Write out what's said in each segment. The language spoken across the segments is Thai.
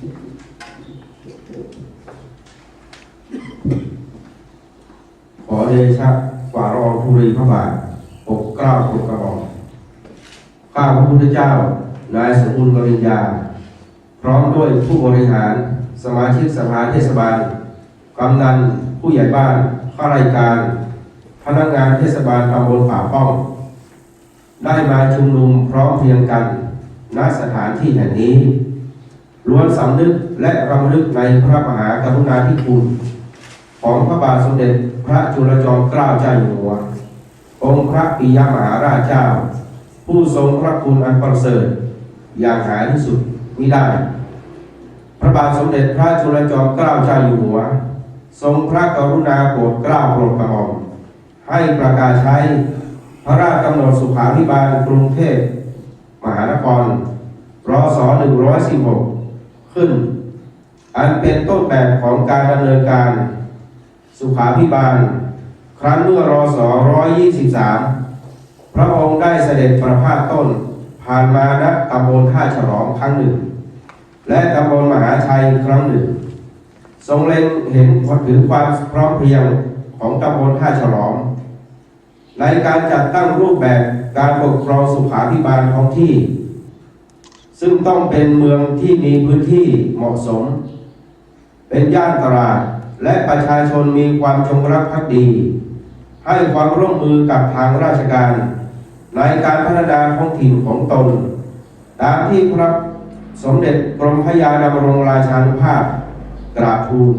ขอเดชะฝ่ารอภูริพระบาทปกเกล้าปกกระบอกข้าพระพุทธเจ้า นายสมุนกณ์ปริญญา พร้อมด้วยผู้บริหาร สมาชิกสภาเทศบาล กำนัน ผู้ใหญ่บ้าน ข้าราชการ พนักงานเทศบาลตำบลป่าป้อง ได้มาชุมนุมพร้อมเพียงกันณสถานที่แห่งนี้ ล้วนสำนึกและรำลึกในพระมหากรุณาธิคุณ ของพระบาทสมเด็จพระจุลจอมเกล้าเจ้าอยู่หัว องค์พระปิยมหาราชเจ้า ผู้ทรงพระคุณอันประเสริฐอย่างหาที่สุดมิได้ พระบาทสมเด็จพระจุลจอมเกล้าเจ้าอยู่หัว ทรงพระกรุณาโปรดเกล้าโปรดกระหม่อมให้ประกาศใช้พระราชกำหนดสุขาภิบาลกรุงเทพมหานครรศ116 ขึ้น อันเป็นต้นแบบของการดำเนินการ สุขาภิบาล ครั้งเมื่อรศ123 พระองค์ได้เสด็จประพาสต้น ผ่านมาณตำบลท่าฉลองครั้งหนึ่ง และตำบลมหาชัยครั้งหนึ่ง ทรงเล็งเห็นถึงความพร้อมเพรียงของตำบลท่าฉลองในการจัดตั้งรูปแบบการปกครองสุขาภิบาลท้องที่ ซึ่งต้องเป็นเมืองที่มีพื้นที่เหมาะสม เป็นย่านตลาด และประชาชนมีความจงรักภักดี ให้ความร่วมมือกับทางราชการ ในการพัฒนาท้องถิ่นของตน ตามที่พระสมเด็จกรมพระยาดำรงราชานุภาพ กราบทูล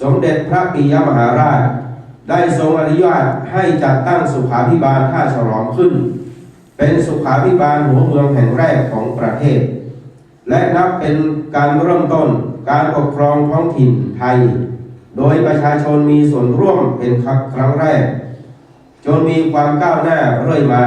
สมเด็จพระปิยมหาราช ได้ทรงอนุญาตให้จัดตั้งสุขาภิบาลท่าฉลองขึ้น เป็นสุขาภิบาลหัวเมืองแห่งแรกของประเทศ และนับเป็นการเริ่มต้นการปกครองท้องถิ่นไทย โดยประชาชนมีส่วนร่วมเป็นครั้งแรก จนมีความก้าวหน้าเรื่อยมา